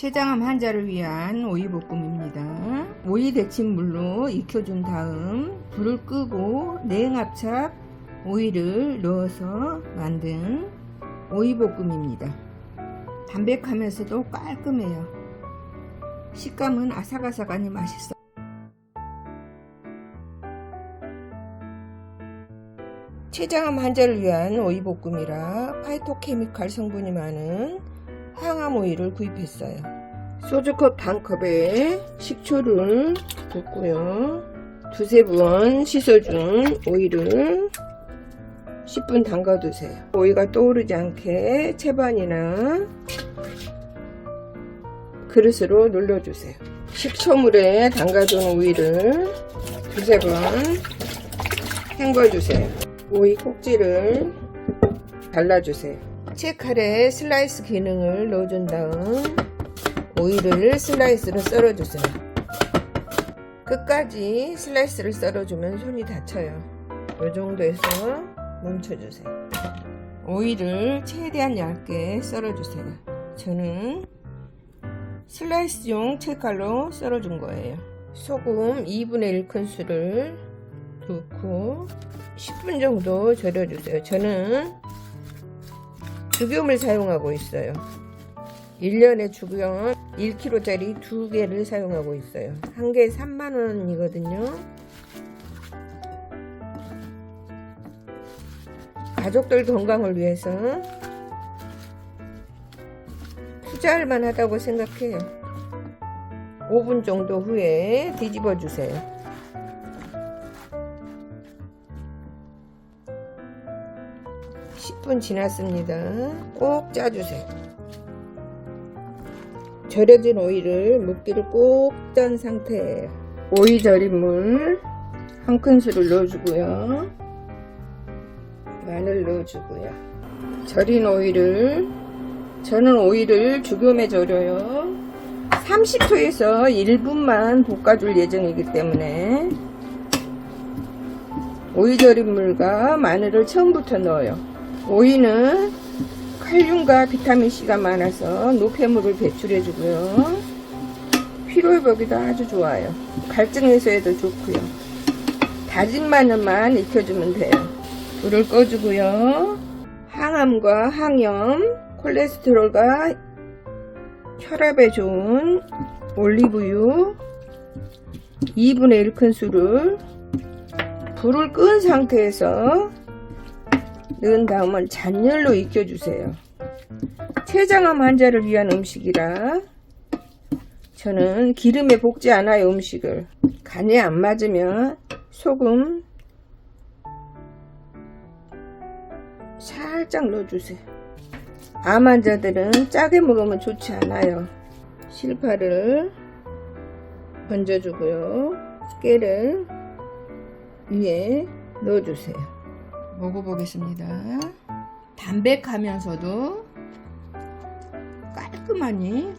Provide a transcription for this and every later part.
췌장암 환자를 위한 오이볶음입니다. 오이 데친 물로 익혀준 다음 불을 끄고 냉압착 오이를 넣어서 만든 오이볶음입니다. 담백하면서도 깔끔해요. 식감은 아삭아삭하니 맛있어. 췌장암 환자를 위한 오이볶음이라 파이토케미칼 성분이 많은 항암 오이를 구입했어요. 소주컵 반컵에 식초를 붓고요. 두세 번 씻어준 오이를 10분 담가두세요. 오이가 떠오르지 않게 채반이나 그릇으로 눌러주세요. 식초물에 담가둔 오이를 두세 번 헹궈주세요. 오이 꼭지를 잘라주세요. 채칼에 슬라이스 기능을 넣어준 다음 오이를 슬라이스로 썰어주세요. 끝까지 슬라이스를 썰어주면 손이 다쳐요. 이 정도에서 멈춰주세요. 오이를 최대한 얇게 썰어주세요. 저는 슬라이스용 채칼로 썰어준 거예요. 소금 2분의 1큰술을 넣고 10분 정도 절여주세요. 저는 죽염을 사용하고 있어요. 1년에 죽염 1kg짜리 두 개를 사용하고 있어요. 한 개에 3만원이거든요. 가족들 건강을 위해서 투자할 만하다고 생각해요. 5분 정도 후에 뒤집어 주세요. (10분) 지났습니다. 꼭 짜주세요. 절여진 오이를 물기를 꼭 짠 상태예요 오이 절인 물 한 큰술을 넣어주고요. 마늘 넣어주고요. 절인 오이를 저는 오이를 죽음에 절여요. 30초에서 1분만 볶아줄 예정이기 때문에 오이 절인 물과 마늘을 처음부터 넣어요 오이는 칼륨과 비타민C가 많아서 노폐물을 배출해주고요. 피로회복에도 아주 좋아요. 갈증 해소에도 좋고요. 다진 마늘만 익혀주면 돼요. 불을 꺼주고요. 항암과 항염 콜레스테롤과 혈압에 좋은 올리브유 2분의 1큰술을 불을 끈 상태에서 넣은 다음은 잔열로 익혀주세요. 췌장암 환자를 위한 음식이라 저는 기름에 볶지 않아요 음식을 간이 안 맞으면 소금 살짝 넣어주세요. 암 환자들은 짜게 먹으면 좋지 않아요. 실파를 얹어주고요. 깨를 위에 넣어주세요. 먹어보겠습니다. 담백하면서도 깔끔하니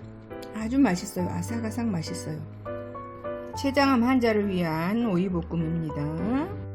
아주 맛있어요. 아삭아삭 맛있어요. 췌장암 환자를 위한 오이볶음입니다.